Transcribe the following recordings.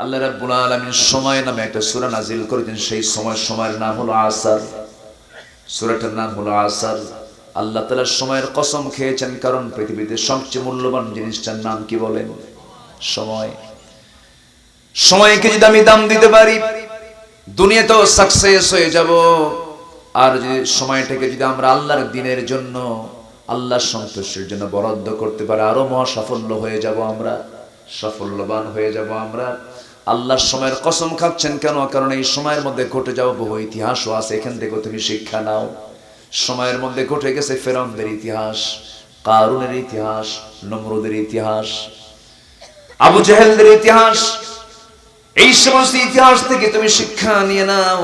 আল্লাহ রাব্বুল আলামিন সময় নামে একটা সূরা নাজিল করেছেন সেই সময় সময়ের নাম হলো আসর। সূরাটার নাম হলো আসর। আল্লাহ তাআলা সময়ের কসম খেয়েছেন কারণ পৃথিবীতে সবচেয়ে মূল্যবান জিনিসটার নাম কি বলেন? সময়। সময়কে যদি আমি দাম দিতে পারি, দুনিয়াতেও সাকসেস হয়ে যাব। আর যদি সময়টাকে যদি আমরা আল্লাহর দিনের জন্য, আল্লাহর সন্তুষ্টির জন্য বরাদ্দ করতে পারি, আরও মহা সাফল্য হয়ে যাব আমরা। সাফল্যবান হয়ে যাব আমরা। আল্লাহর সময়ের কসম খাচ্ছেন কেন? কারণ এই সময়ের মধ্যে ঘটে যাওয়া বহু ইতিহাসও আছে, এখান থেকে তুমি শিক্ষা নাও। সময়ের মধ্যে ঘটে গেছে ফেরাউনদের ইতিহাস, কারুনের ইতিহাস, নমরুদের ইতিহাস, আবু জাহেলদের ইতিহাস। এই সমস্ত ইতিহাস থেকে তুমি শিক্ষা নিয়ে নাও।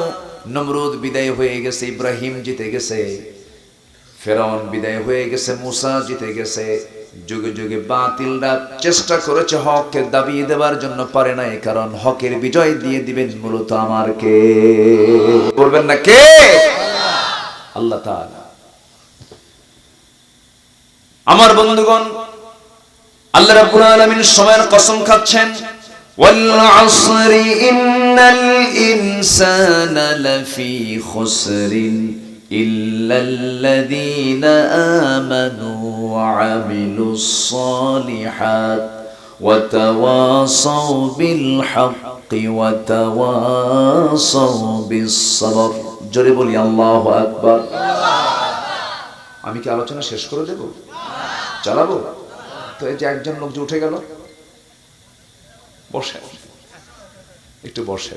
নমরুদ বিদায় হয়ে গেছে, ইব্রাহিম জিতে গেছে, ফেরাউন বিদায় হয়ে গেছে, মুসা জিতে গেছে যুগে যুগে বাতিলরা চেষ্টা করেছে হককে দাবিয়ে দেওয়ার জন্য পারে নাই কারণ হকের বিজয় দিয়ে দিবেন মূলত আমার কে বলবেন না কে আল্লাহ তাআলা আমার বন্ধুগণ আল্লাহ রাব্বুল আলামিন সময়ের কসম খাচ্ছেন والعصر إن الإنسان لفي خسر إلا الذين آمنوا وعملوا الصالحات وتواصوا بالحق وتواصوا بالصبر জোরে বলি আল্লাহ আকবার আমি কি আলোচনা শেষ করে দেব চালাবো তো এই যে একজন লোক যে উঠে গেল বসে একটু বসে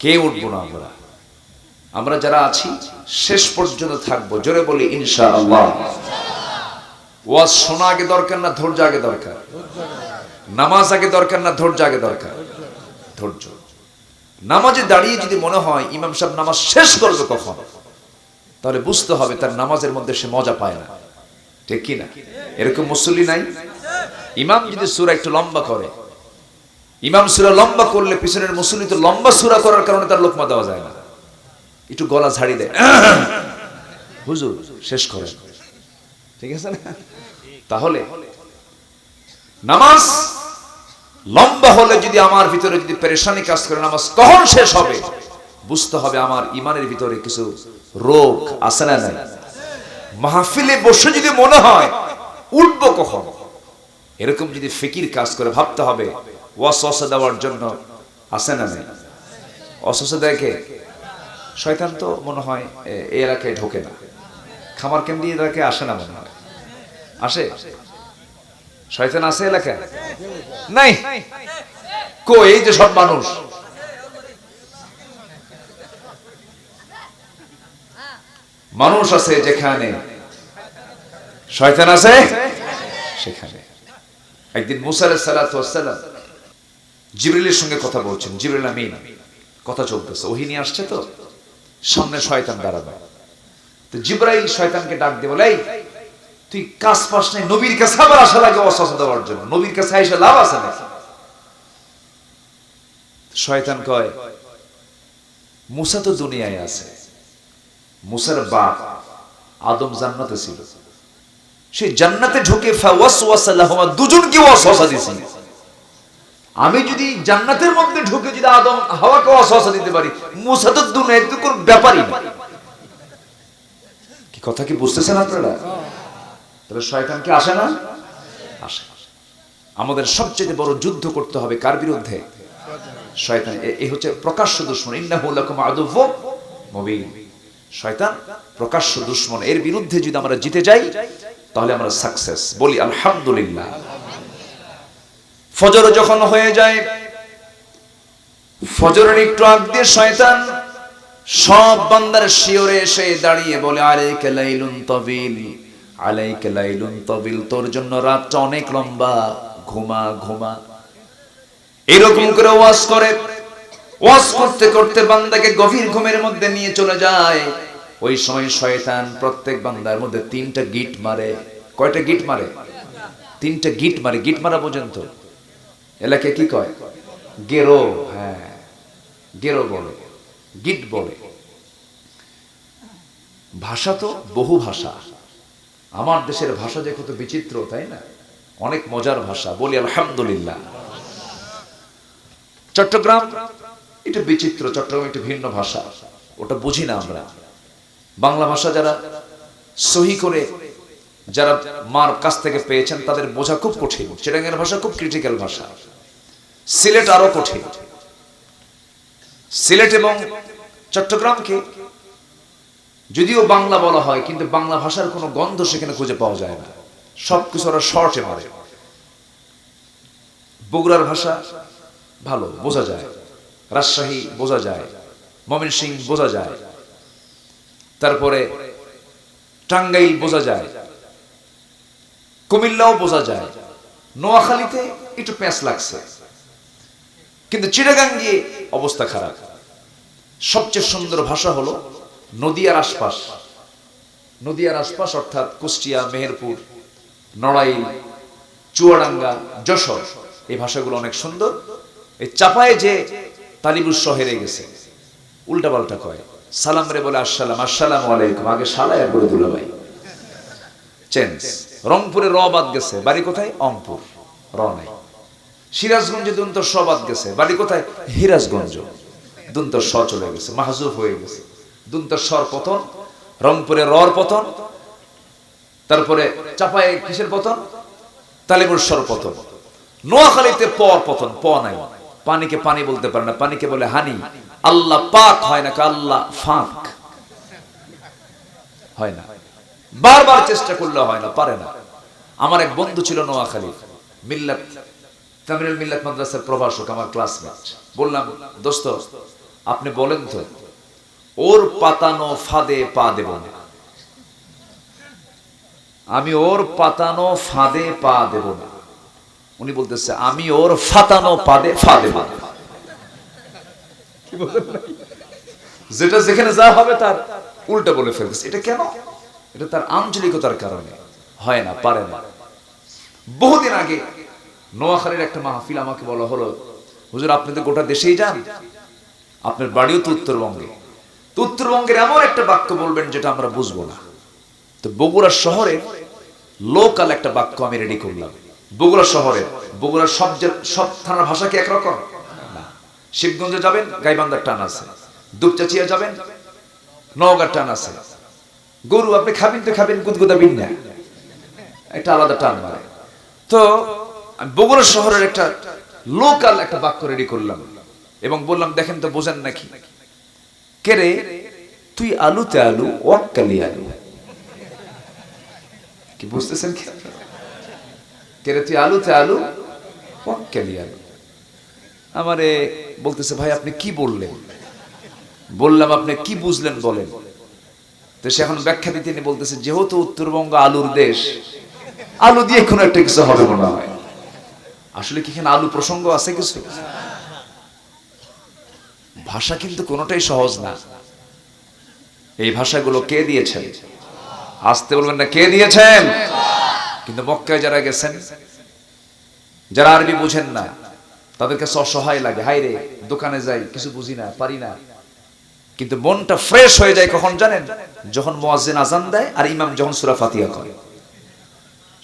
কে উঠবো না আমরা আমরা যারা আছি শেষ পর্যন্ত থাকবো জোরে বলি ইনশা আল্লাহ ওয়াজ শোনা আগে দরকার না ধৈর্য আগে দরকার? নামাজ আগে দরকার না ধৈর্য আগে দরকার? ধৈর্য। নামাজে দাঁড়িয়ে যদি মনে হয় ইমাম সাহেব নামাজ শেষ করবে কখন, তাহলে বুঝতে হবে তার নামাজের মধ্যে সে মজা পায় না। ঠিক কি না? এরকম মুসল্লি নাই? ইমাম যদি সুরা একটু লম্বা করে, ইমাম সুরা লম্বা করলে পিছনের মুসল্লি তো লম্বা সুরা করার কারণে তার লোকমা দেওয়া যায় না। একটু গলা ঝাড়ি দেয়। হুজুর, শেষ করে ঠিক আছে না? তাহলে নামাজ লম্বা হলে যদি আমার ভিতরে যদি পেরেশানি কাজ করে, নামাজ কখন শেষ হবে? বুঝতে হবে আমার ইমানের ভিতরে কিছু রোগ আছে না নাই। মাহফিলে বসে যদি মনে হয়, উঠবো কখন? এরকম যদি ফিকির কাজ করে ভাবতে হবে ওয়াসওয়াসা দেওয়ার জন্য আছে না নাই? অসুস্থ দেখে শয়তান তো মনে হয় এই এলাকায় ঢোকে না। খামার কেন্দ্রি এলাকায় আসে না মনে হয়। আসে? শয়তান আছে এলাকায়? নাই। কো এই যে সব মানুষ। মানুষ আছে যেখানে। শয়তান আছে সেখানে। একদিন মুসার সালাম জিবরিলের সঙ্গে কথা বলছেন। জিবরিল আমিন কথা চলতেছে। ওহিনী আসছে তো? সামনে শয়তান দাঁড়াবে। তো জিব্রাইল শয়তানকে ডাক দিয়ে বলে "এই, তুই কাজ পাস নাই, নবীর কাছে আবার আসা লাগে অসহস দেওয়ার জন্য। নবীর কাছে আইসা লাভ আছে না? শয়তান কয়, মুসা তো দুনিয়ায় আছে। মুসার বাপ আদম জান্নাতে ছিল। সেই জান্নাতে ঢুকে দুজনকে ওয়াসওয়াসা দিয়েছি আমি যদি জান্নাতের মধ্যে ঢুকে যদি আদম হাওয়াকে ওয়াসওয়াসা দিতে পারি, মুসা তো দুনিয়ায় তো কোনো ব্যাপারই কি কথা কি বুঝতেছেন আপনারা? তাহলে শয়তান কি আসে না? আসে। আমাদের সবচেয়ে বড় যুদ্ধ করতে হবে কার বিরুদ্ধে? শয়তান। এই হচ্ছে প্রকাশ্য দুশ্মন। ইন্নাহু লাকুম আদুవ్বুম মুবিন। শয়তান প্রকাশ্য দুশ্মন। এর বিরুদ্ধে যদি আমরা জিতে যাই, তাহলে আমরা সাকসেস। বলি আলহামদুলিল্লাহ। ফজর যখন হয়ে যায়, ফজরের একটু আগ দিয়ে শয়তান সব বান্দার শিওরে এসে দাঁড়িয়ে বলে, আলাইকা লাইলুন তবিল। আলাইকা লাইলুন তবিল, তোর জন্য রাতটা অনেক লম্বা। ঘুমা ঘুমা। এরকম করে ওয়াজ করে। ওয়াজ করতে করতে বান্দাকে গভীর ঘুমের মধ্যে নিয়ে চলে যায়। ওই সময় শয়তান প্রত্যেক বান্দার মধ্যে তিনটা গিট মারে। কয়টা গিট মারে? তিনটা গিট মারে। গিট মারা পর্যন্ত। এলাকায় কি কয়? গেরো হ্যাঁ। গেরো বলে। গিট বলে। ভাষা তো বহু ভাষা। আমার দেশের ভাষা যে কত বিচিত্র, তাই না? অনেক মজার ভাষা। বলি আলহামদুলিল্লাহ। চট্টগ্রাম এটা বিচিত্র, চট্টগ্রাম একটু ভিন্ন ভাষা। ওটা বুঝি না আমরা। বাংলা ভাষা যারা সহি করে, যারা মার কাছ থেকে পেয়েছেন, তাদের বোঝা খুব কঠিন। চিটাঙ্গের ভাষা খুব ক্রিটিক্যাল ভাষা। সিলেট আরও কঠিন। সিলেট এবং চট্টগ্রামকে যদিও বাংলা বলা হয়, কিন্তু বাংলা ভাষার কোনো গন্ধ সেখানে খুঁজে পাওয়া যায় না। সবকিছু ওরা শর্টে মারে। বগুড়ার ভাষা ভালো, বোঝা যায়। রাজশাহী, বোঝা যায়। ময়মনসিং বোঝা যায়। তারপরে টাঙ্গাইল, বোঝা যায়। কুমিল্লাও বোঝা যায়। নোয়াখালীতে একটু প্যাঁচ লাগছে। কিন্তু চিটাগাং গিয়ে অবস্থা খারাপ। সবচেয়ে সুন্দর ভাষা হলো নদিয়ার আশপাশ। নদিয়ার আশপাশ অর্থাৎ কুষ্টিয়া, মেহেরপুর, নড়াইল, চুয়াডাঙ্গা, যশোর, এই ভাষাগুলো অনেক সুন্দর। এই চাপায় যে তালিবুস শহরে গেছে, উল্টা পাল্টা কয়। সালাম রে বলে আসসালাম আসসালাম আলাইকুম, আগে সালায় করে দুলা ভাই। চেঞ্জ। রংপুরে র বাদ গেছে, বাড়ি কোথায়? অংপুর, র নাই। সিরাজগঞ্জে দুন্ত স বাদ গেছে, বাড়ি কোথায়? হিরাজগঞ্জ। দুন্ত স চলে গেছে, মাহজুব হয়ে গেছে। দুন্ত স্বর পতন, রংপুরে রর পতন, তারপরে চাপায় কিসের পতন? তালিবুর স্বর পতন। নোয়াখালীতে পর পতন, প নাই। পানিকে পানি বলতে পারে না, পানিকে বলে হানি। আল্লাহ পাক হয় না আল্লাহ ফাঁক। হয় না। বারবার চেষ্টা করলে হয় না, পারে না। আমার এক বন্ধু ছিল নোয়াখালী, মিল্লাত, তামিল মিল্লাত মাদ্রাসার প্রভাষক, আমার ক্লাসমেট বললাম, দোস্ত, আপনি বলেন তো ওর পাতানো ফাঁদে পা দেব। না আমি ওর পাতানো ফাঁদে পা দেব না। উনি বলতেছে, আমি ওর ফাতানো পাদে ফা দেব। না যেটা যেখানে যা হবে তার উল্টা বলে ফেলতেছে। এটা কেন? এটা তার আঞ্চলিকতার কারণে। হয় না, পারে না। বহুদিন আগে নোয়াখালীর একটা মাহফিল আমাকে বলা হলো, হুজুর, আপনি তো গোটা দেশেই যান। আপনার বাড়িও তো উত্তরবঙ্গে। উত্তরবঙ্গের এমন একটা বাক্য বলবেন যেটা আমরা বুঝব না। তো বগুড়া শহরে লোকাল একটা বাক্য আমি রেডি করলাম। বগুড়া শহরে বগুড়ার সব সব থানার ভাষা কি একরকম? শিবগঞ্জে যাবেন, গাইবান্ধার টান আছে। দুপচাচিয়া যাবেন, নওগাঁর টান আছে। গরু আপনি খাবেন তো খাবেন গুদগুদাবিন না। একটা আলাদা টান মারে। তো আমি বগুড়া শহরের একটা লোকাল একটা বাক্য রেডি করলাম। এবং বললাম, দেখেন তো বোঝেন নাকি? কে রে তুই আলুতে আলু, ওয়াক্কালি আলু। কি বুঝতেছেন কি? আপনারা? কে রে তুই আলুতে আলু, ওয়াক্কালি আলু। আমারে বলতেছে, ভাই, আপনি কি বললেন? বললাম, আপনি কি বুঝলেন বলেন? তো সে এখন ব্যাখ্যা দিতে তিনি বলতেছে, যেহেতু উত্তরবঙ্গ আলুর দেশ, আলু দিয়ে কোনো একটা কিছু হবে মনে হয়। আসলে কি এখানে আলু প্রসঙ্গ আছে কিছু? ভাষা কিন্তু কোনোটাই সহজ না। এই ভাষাগুলো কে দিয়েছেন? আসতে বলবেন না, কে দিয়েছেন? কিন্তু মক্কায় যারা গেছেন, যারা আরবি বুঝেন না তাদের কাছে অসহায় লাগে। হাই রে, দোকানে যাই, কিছু বুঝি না, পারি না। কিন্তু মনটা ফ্রেশ হয়ে যায় কখন জানেন? যখন মুয়াজ্জিন আজান দেয় আর ইমাম যখন সুরা ফাতিয়া করে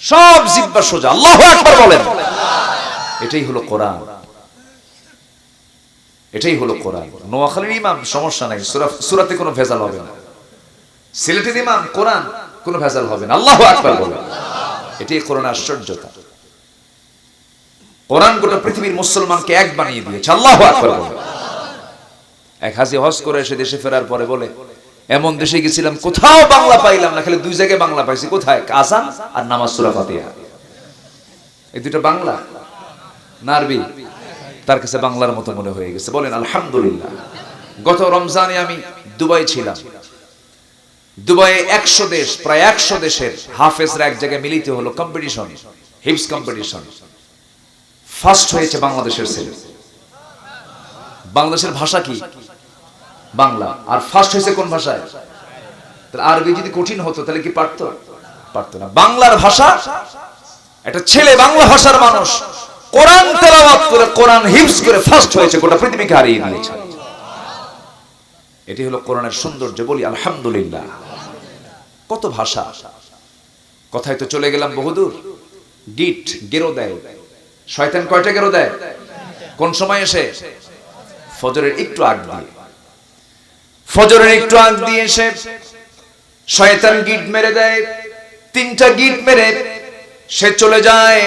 সব জিব্বা সোজা। আল্লাহু বলেন। এটাই হলো কোরআন। এটাই হলো কোরআন। নোয়াখালীর ইমাম, সমস্যা নাই সুরাতে কোনো ভেজাল হবে না। সিলেটের ইমাম, কোরআন, কোনো ভেজাল হবে না। আল্লাহু আকবার বলেন। এটাই কোরআন আশ্চর্যতা। কোরআন গোটা পৃথিবীর মুসলমানকে এক বানিয়ে দিয়েছে। আল্লাহু আকবার বলেন। এক হাসি হজ করে এসে দেশে ফেরার পরে বলে, এমন দেশে গেছিলাম, কোথাও বাংলা পাইলাম না, খালি দুই জায়গায় বাংলা পাইছি। কোথায়? আসান আর নামাজ সুরা ফাতিহা। এই দুটো বাংলা? না আরবি তার কাছে বাংলার মতো মনে হয়ে গেছে। বলেন, আলহামদুলিল্লাহ। গত রমজানে আমি দুবাই ছিলাম। দুবাইয়ে একশো দেশ, প্রায় একশো দেশের হাফেজরা এক জায়গায় মিলিত হলো কম্পিটিশন হিপস কম্পিটিশন ফার্স্ট হয়েছে বাংলাদেশের ছেলে। বাংলাদেশের ভাষা কি? বাংলা। আর ফার্স্ট হয়েছে কোন ভাষায়? তাহলে আরবি যদি কঠিন হতো, তাহলে কি পারতো? পারতো না। বাংলার ভাষা, একটা ছেলে বাংলা ভাষার মানুষ। কোরআন তেলাওয়াত করে, কোরআন হিফজ করে ফার্স্ট হয়েছে, গোটা পৃথিবীকে হারিয়ে দিয়েছে। এটি হলো কোরআনের সৌন্দর্য, বলি আলহামদুলিল্লাহ। কত ভাষা। কথায় তো চলে গেলাম বহুদূর। গিট, গেরো দেয়। শয়তান কয়টা গেরো দেয়? কোন সময় এসে? ফজরের একটু আগ দিয়ে। ফজরের একটু আগ দিয়ে এসে শয়তান গিট মেরে দেয়। তিনটা গিট মেরে সে চলে যায়।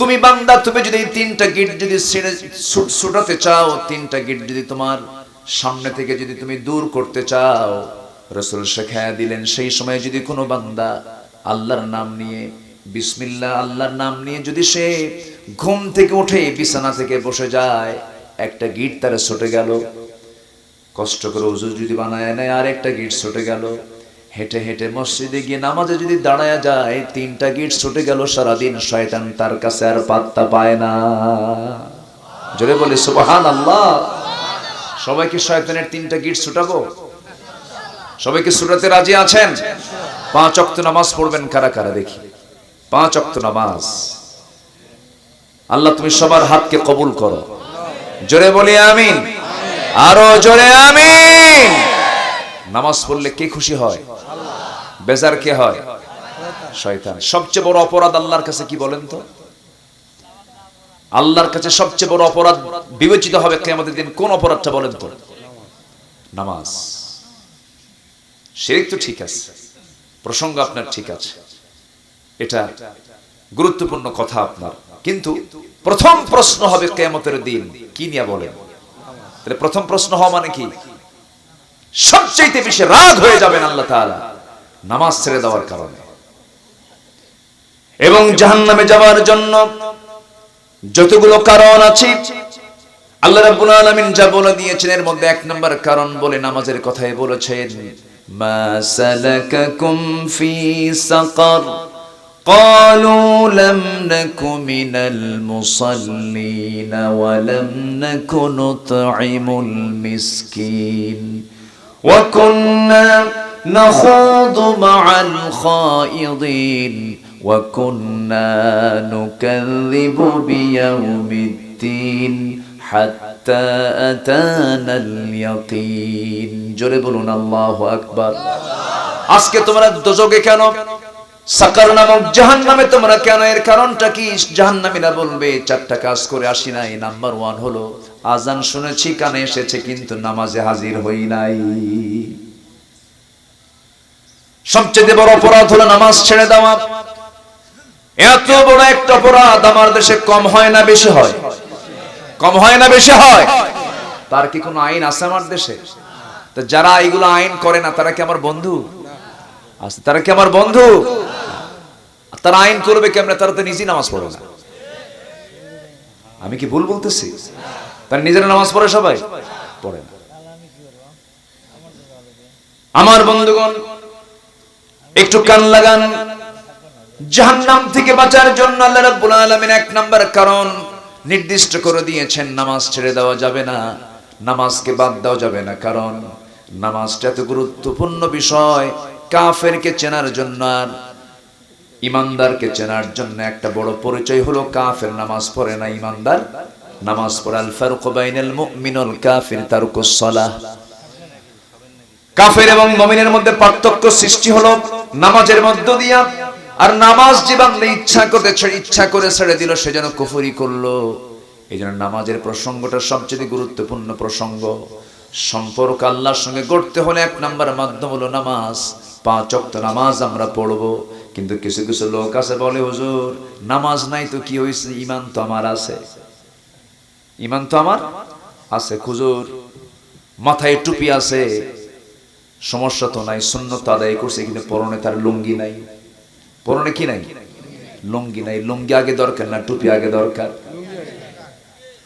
তুমি বান্দা, তুমি যদি তিনটা গিট যদি ছুটাতে চাও, তিনটা গিট যদি তোমার সামনে থেকে যদি তুমি দূর করতে চাও, রসুল শেখায়া দিলেন, সেই সময় যদি কোনো বান্দা আল্লাহর নাম নিয়ে বিসমিল্লা আল্লাহর নাম নিয়ে যদি সে ঘুম থেকে উঠে বিছানা থেকে বসে যায়, একটা গিট তারা ছুটে গেল। কষ্ট করে উজু যদি বানায় নেয় আর একটা গিট ছুটে গেল। হেঁটে হেঁটে মসজিদে গিয়ে নামাজে যদি দাঁড়ায় যায়, তিনটা গিট ছুটে গেল, সারাদিন শয়তান তার কাছে আর পাত্তা পায় না। জোরে বলি সুবহান আল্লাহ সবাইকে শয়তানের তিনটা গিট ছুটাবো? সবাইকে ছুটাতে রাজি আছেন? পাঁচ অক্ত নামাজ পড়বেন কারা কারা দেখি। পাঁচ অক্ত নামাজ। আল্লাহ তুমি সবার হাতকে কবুল করো। জোরে বলি, আমিন। আরও জোরে, আমিন। নামাজ পড়লে কে খুশি হয়? বেজার কে হয়? শয়তান। সবচেয়ে বড় অপরাধ আল্লাহর কাছে কি বলেন তো? আল্লাহর কাছে সবচেয়ে বড় অপরাধ বিবেচিত হবে কেয়ামতের দিন কোন অপরাধটা বলেন তো? নামাজ। শিরিক তো ঠিক আছে। প্রসঙ্গ আপনার ঠিক আছে। এটা গুরুত্বপূর্ণ কথা আপনার। কিন্তু প্রথম প্রশ্ন হবে কেয়ামতের দিন। কি নিয়ে বলেন? তাহলে প্রথম প্রশ্ন হওয়া মানে কি? সবচেয়ে বেশি রাগ হয়ে যাবেন আল্লাহ তাআলা নামাজ ছেড়ে দেওয়ার কারণে এবং জাহান্নামে যাওয়ার জন্য যতগুলো কারণ আছে আল্লাহ রাব্বুল আলামিন যা বলে দিয়েছেন এর মধ্যে এক নম্বর কারণ বলে নামাজের কথাই বলেছেন মা সালাকাকুম ফি সাকার قالوا لم نك من المصلين ولم نك نطعم المسكين وكنا نخوض مع الخائضين وكنا نكذب بيوم الدين حتى أتانا اليقين জোরে বলুন আল্লাহু আকবার আজকে তোমরা দোজকে কেন সাকার নামক জাহান নামে তোমরা কেন? এর কারণটা কি? জাহান্নামীরা বলবে, চারটা কাজ করে আসি নাই। নাম্বার ওয়ান হলো, আজান শুনেছি, কানে এসেছে, কিন্তু নামাজে হাজির হই নাই। সবচেয়ে বড় অপরাধ হলো নামাজ ছেড়ে দেওয়া। এত বড় একটা অপরাধ আমার দেশে কম হয় না বেশি হয়? কম হয় না বেশি হয়? তার কি কোনো আইন আছে আমার দেশে? তো যারা এইগুলো আইন করে না, তারা কি আমার বন্ধু? আছে তারা কি আমার বন্ধু? তারা আইন করবে কেমনে? তারা তো নিজেই নামাজ পড়ে না। আমি কি ভুল বলতেছি? তারা নিজেরা নামাজ পড়ে, সবাই? পড়ে না। আমার বন্ধুগণ, একটু কান লাগান। জাহান্নাম থেকে বাঁচার জন্য আল্লাহ রাব্বুল আলামিন এক নাম্বার কারণ নির্দিষ্ট করে দিয়েছেন, নামাজ ছেড়ে দেওয়া যাবে না, নামাজকে বাদ দেওয়া যাবে না। কারণ নামাজটা এত গুরুত্বপূর্ণ বিষয় কাফেরকে চেনার জন্য আর ইমানদারকে চেনার জন্য একটা বড় পরিচয় হলো কাফের নামাজ পড়ে না ইমানদার। নামাজ পড়ে আল ফারুক বাইনাল মুমিনুল কাফির তারকুস সালাহ। কাফের এবং মমিনের মধ্যে পার্থক্য সৃষ্টি হলো নামাজের মধ্য দিয়া। আর নামাজ যে বান্দা ইচ্ছা করতে ইচ্ছা করে ছেড়ে দিল, সে যেন কুফরি করল। এই জন্য নামাজের প্রসঙ্গটা সবচেয়ে গুরুত্বপূর্ণ প্রসঙ্গ। সম্পর্ক আল্লাহর সঙ্গে গড়তে হলে এক নাম্বার মাধ্যম হলো নামাজ। পাঁচ অক্ত নামাজ আমরা পড়ব। কিন্তু কিছু কিছু লোক আছে বলে, হুজুর, নামাজ নাই তো কি হয়েছে ইমান তো আমার আছে। ইমান তো আমার আছে খুজুর মাথায় টুপি আছে। সমস্যা তো নাই শূন্যত আদায় করছে, কিন্তু পরনে তার লুঙ্গি নাই। পরনে কি নাই? লুঙ্গি নাই। লুঙ্গি আগে দরকার না, টুপি আগে দরকার?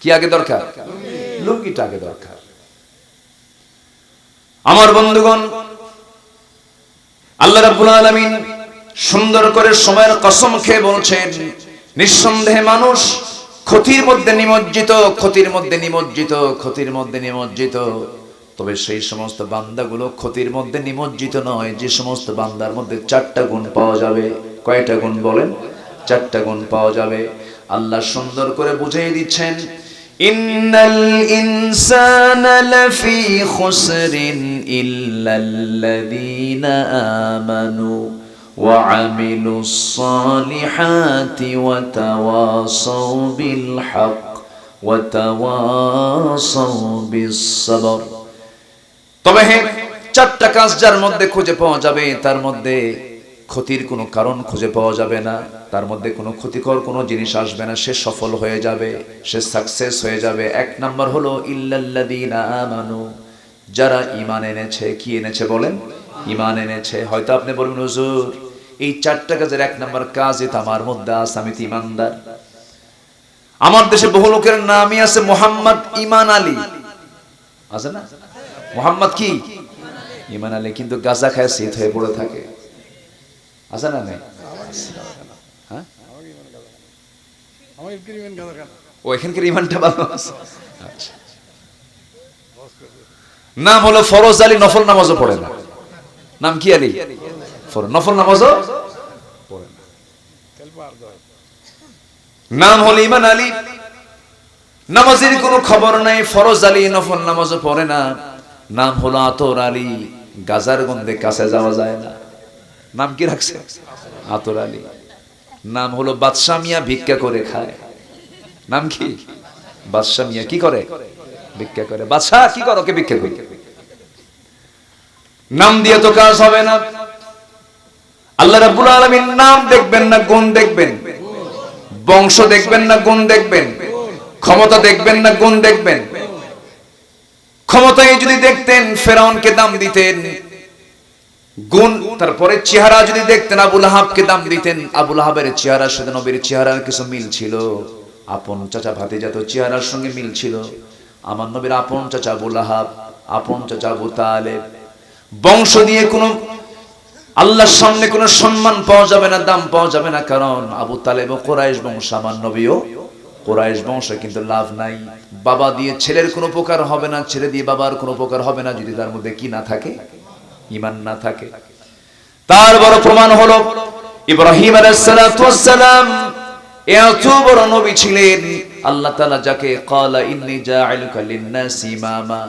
কি আগে দরকার? লুঙ্গিটা আগে দরকার। আমার বন্ধুগণ আল্লাহ রাব্বুল আলামিন সুন্দর করে সময়ের কসম খেয়ে বলছেন, নিঃসন্দেহে মানুষ ক্ষতির মধ্যে নিমজ্জিত, ক্ষতির মধ্যে নিমজ্জিত, ক্ষতির মধ্যে নিমজ্জিত। তবে সেই সমস্ত বান্দাগুলো ক্ষতির মধ্যে নিমজ্জিত নয়, যে সমস্ত বান্দার মধ্যে চারটা গুণ পাওয়া যাবে। কয়টা গুণ বলেন? চারটা গুণ পাওয়া যাবে। আল্লাহ সুন্দর করে বুঝিয়ে দিচ্ছেন ইন্নাল ইনসানা লাফি খুসরিন ইল্লাল্লাযীনা আমানু وعملوا الصالحات وتواصوا بالحق وتواصوا بالصبر তবে হ্যাঁ চারটা কাজ যার মধ্যে খুঁজে পাওয়া যাবে তার মধ্যে ক্ষতির কোনো কারণ খুঁজে পাওয়া যাবে না। তার মধ্যে কোনো ক্ষতিকর কোনো জিনিস আসবে না। সে সফল হয়ে যাবে, সে সাকসেস হয়ে যাবে। এক নাম্বার হলো আমানু। যারা ঈমান এনেছে, কি এনেছে বলেন? ঈমান এনেছে। হয়তো আপনি বলবেন, হুজুর, এই চারটা কাজের এক নাম্বার কাজ এটা আমার মধ্যে আছে, আমি তো ঈমানদার। আমার দেশে বহু লোকের নামই আছে মোহাম্মদ ইমান আলী। আছে না? মোহাম্মদ কি? ইমান আলী। কিন্তু গাজা খায় শীত হয়ে পড়ে থাকে। আছে না নেই? হ্যাঁ? ও, এখানকার ইমানটা ভালো আছে। আচ্ছা। নাম হলো ফরজ আলী, নফল নামাজও পড়ে না। নাম কি আলী? নফল নামাজও পড়ে না। নাম হলো ইমান আলী। নামাজের কোনো খবর নাই, ফরজ আলী, নফল নামাজও পড়ে না। নাম হলো আতর আলী। গাজার গন্ধে কাছে যাওয়া যায় না। নাম কি রাখছে? আতর আলী নাম হলো বাদশাহ মিয়া ভিক্ষা করে খায়। নাম কি? বাদশাহ মিয়া কি করে? ভিক্ষা করে। বাদশাহ কি করো? কে ভিক্ষা করে। নাম দিয়ে তো কাজ হবে না। আল্লাহ রাব্বুল আলামিন নাম দেখবেন না, গুণ দেখবেন? বংশ দেখবেন না, গুণ দেখবেন? ক্ষমতা দেখবেন না, গুণ দেখবেন? ক্ষমতায় যদি দেখতেন, ফেরাউনকে দাম দিতেন। গুণ, তারপরে চেহারা যদি দেখতেন আবুল আহাবকে দাম দিতেন, আবুল আহাবের চেহারার সাথে নবীর চেহারার কিছু মিল ছিল। আপন চাচা ভাতিজাত চেহারার সঙ্গে মিল ছিল। আমার নবীর আপন চাচা আবুল আহাব, আপন চাচা আবু তালেব। বংশ দিয়ে কোনো, আল্লাহর সামনে কোনো সম্মান পাওয়া যাবে না, দাম পাওয়া যাবে না, কারণ আবু তালেব ও কোরাইশ বংশ, আমার নবীও কোরাইশ বংশ, কিন্তু লাভ নাই। বাবা দিয়ে ছেলের কোনো উপকার হবে না, ছেলে দিয়ে বাবার কোনো উপকার হবে না, যদি তার মধ্যে কি না থাকে। ইমান না থাকে। তার বড় প্রমাণ হল, ইব্রাহিম আলাইসালাম এত বড় নবী ছিলেন। আল্লাহ তাআলা যাকে ক্বালা ইন্নী জাআলুকা লিন-নাসি ইমামা,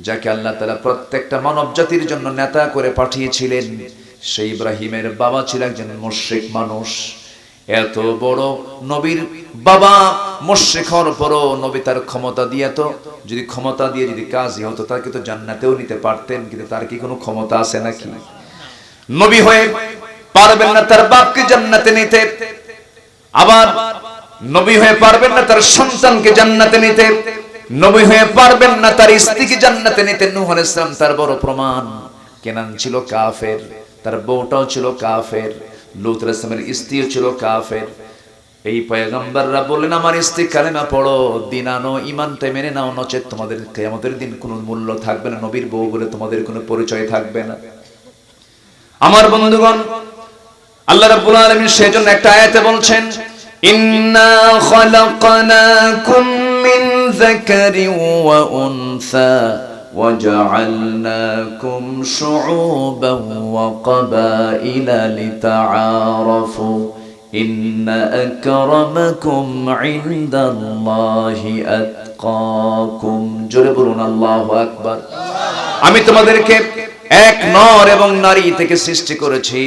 যাকে আল্লাহ তাআলা প্রত্যেকটা মানব জাতির জন্য নেতা করে পাঠিয়েছিলেন। সেই ইব্রাহিমের বাবা ছিল একজন মুশরিক মানুষ। এত বড় নবীর বাবা মুশরিক হওয়ার নবী তার ক্ষমতা দিয়ে তো, যদি ক্ষমতা দিয়ে যদি কাজই হতো, তাকে তো জান্নাতেও নিতে পারতেন, কিন্তু তার কি কোনো ক্ষমতা আছে নাকি? নবী হয়ে পারবেন না তার বাপকে জান্নাতে নিতে, আবার নবী হয়ে পারবেন না তার সন্তানকে জান্নাতে নিতে, নবী হয়ে পারবেন না তার স্ত্রীকে জান্নাতে নিতে। নূহ আলাইহিস সালাম তার বড় প্রমাণ, কেনান ছিল কাফের, তার বউটাও ছিল কাফের লূত সালামের ছিল কাফের। এই পয়গম্বররা বললেন, আমার স্ত্রী কালেমা পড়ো, দিন আনো ইমানটা মেনে নাও, নচেত তোমাদের কিয়ামতের দিন কোনো মূল্য থাকবে না, নবীর বউ বলে তোমাদের কোনো পরিচয় থাকবে না। আমার বন্ধুগণ, আল্লাহ রাব্বুল আলামিন সেজন্য একটা আয়াতে বলছেন, ইন্না খালাকনাকুম মিন যাকারিন ওয়া উনসা। وجعلناكم شعوبا وقبائل لتعارفوا إن أكرمكم عند الله أتقاكم জোরে বলুন আল্লাহু আকবার আমি তোমাদেরকে এক নর এবং নারী থেকে সৃষ্টি করেছি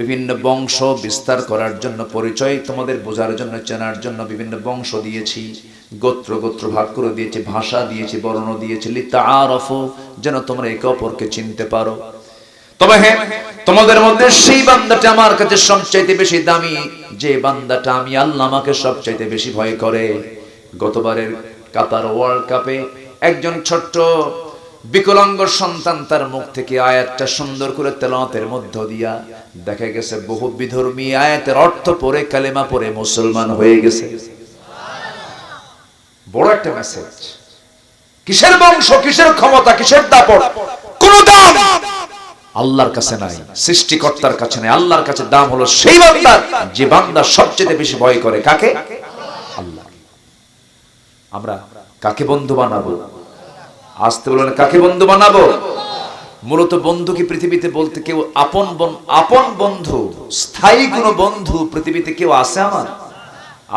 বিভিন্ন বংশ বিস্তার করার জন্য পরিচয় তোমাদের বোঝার জন্য চেনার জন্য বিভিন্ন বংশ দিয়েছি গোত্র গোত্র ভাগ করে দিয়েছি, ভাষা দিয়েছি, বর্ণ দিয়েছি। লিতা আরফু যেন তোমরা একে অপরকে চিনতে পারো। তবে হ্যাঁ তোমাদের মধ্যে সেই বান্দাটা আমার কাছে সবচাইতে বেশি দামি। যে বান্দাটা আমি আল্লাহ আমাকে সবচাইতে বেশি ভয় করে। গতবারের কাতার ওয়ার্ল্ড কাপে একজন ছোট্ট বিকলাঙ্গ সন্তান তার মুখ থেকে আয়াতটা সুন্দর করে তেলাওয়াতের মধ্য দিয়া দেখা গেছে, বহু বিধর্মী আয়াতের অর্থ পড়ে, কালেমা পরে মুসলমান হয়ে গেছে। বড় একটা মেসেজ কিসের বংশ, কিসের ক্ষমতা, কিসের দাপট? কোন দাম! আল্লাহর কাছে নাই, সৃষ্টিকর্তার কাছে নাই, আল্লাহর কাছে দাম হলো সেই বান্দা যে বান্দা সবচেয়ে বেশি ভয় করে। কাকে? আল্লাহ। আমরা কাকে বন্ধু বানাবো? আসতে বলেন কাকে বন্ধু বানাবো? মূলত বন্ধু কি পৃথিবীতে বলতে কেউ আপন আপন বন্ধু, স্থায়ী কোনো বন্ধু পৃথিবীতে কেউ আছে আমার?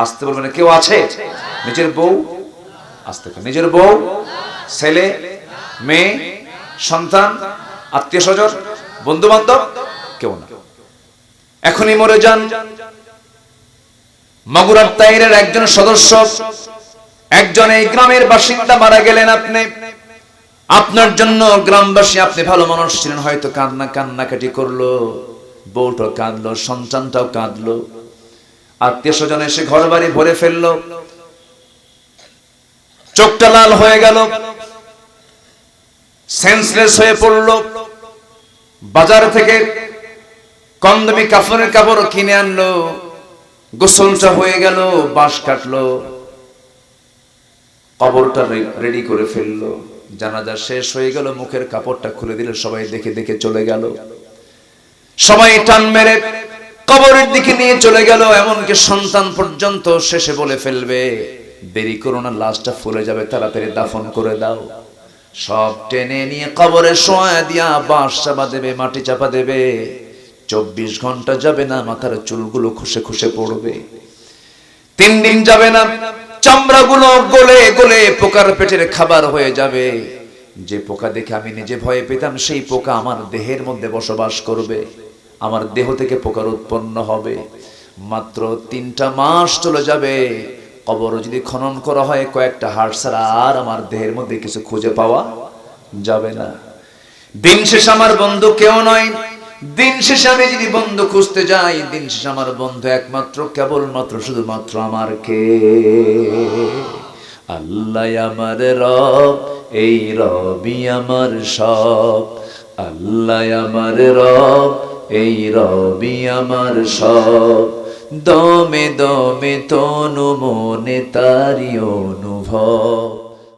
আসতে বলবেন, কেউ আছে? নিজের বউ আসতে পারে। নিজের বউ, ছেলে, মেয়ে, সন্তান, আত্মীয় স্বজন বন্ধু বান্ধব কেউ না। এখনই মরে যান মাগুরার তাইরের একজন সদস্য। একজন এই গ্রামের বাসিন্দা মারা গেলেন আপনি। আপনার জন্য গ্রামবাসী আপনি ভালো মানুষ ছিলেন, হয়তো কান্না কান্নাকাটি করল বউটা কাঁদলো, সন্তানটাও কাঁদলো। আত্মীয় স্বজন এসে ঘর বাড়ি ভরে ফেলল। চোখটা লাল হয়ে গেল। সেন্সলেস হয়ে পড়ল। বাজার থেকে কম দামি কাফনের কাপড় কিনে আনলো। গোসলটা হয়ে গেল, বাঁশ কাটলো। কবরটা রেডি করে ফেলল। জানাজা শেষ হয়ে গেল, মুখের কাপড়টা খুলে দিলে, সবাই দেখে দেখে চলে গেল। সবাই টান মেরে কবরের দিকে নিয়ে চলে গেল, এমনকি সন্তান পর্যন্ত শেষে বলে ফেলবে। দেরি করো না, লাশটা ফুলে যাবে, তাড়াতাড়ি দাফন করে দাও। সব টেনে নিয়ে কবরে শোয়া দিয়া বাঁশ চাপা দেবে, মাটি চাপা দেবে। চব্বিশ ঘণ্টা যাবে না, মাথার চুলগুলো খুশে খুশে পড়বে। তিন দিন যাবে না, চামড়াগুলো গলে গলে পোকার পেটের খাবার হয়ে যাবে। যে পোকা দেখে আমি নিজে ভয়ে পেতাম, সেই পোকা আমার দেহের মধ্যে বসবাস করবে। আমার দেহ থেকে পোকার উৎপন্ন হবে। মাত্র তিনটা মাস চলে যাবে। কবর যদি খনন করা হয়, কয়েকটা হাড় ছাড়া আর আমার দেহের মধ্যে কিছু খুঁজে পাওয়া যাবে না। দিন শেষ আমার বন্ধু কেউ নয়। দিন শেষে আমি যদি বন্ধু খুঁজতে যাই, দিন শেষে আমার বন্ধু একমাত্র, কেবলমাত্র, শুধুমাত্র আমার কে? আল্লাহ আমার রব, এই রবি আমার সব। আল্লাহ আমার রব, এই রবি আমার সব। দমে দমে তনু মনে তারি অনুভব।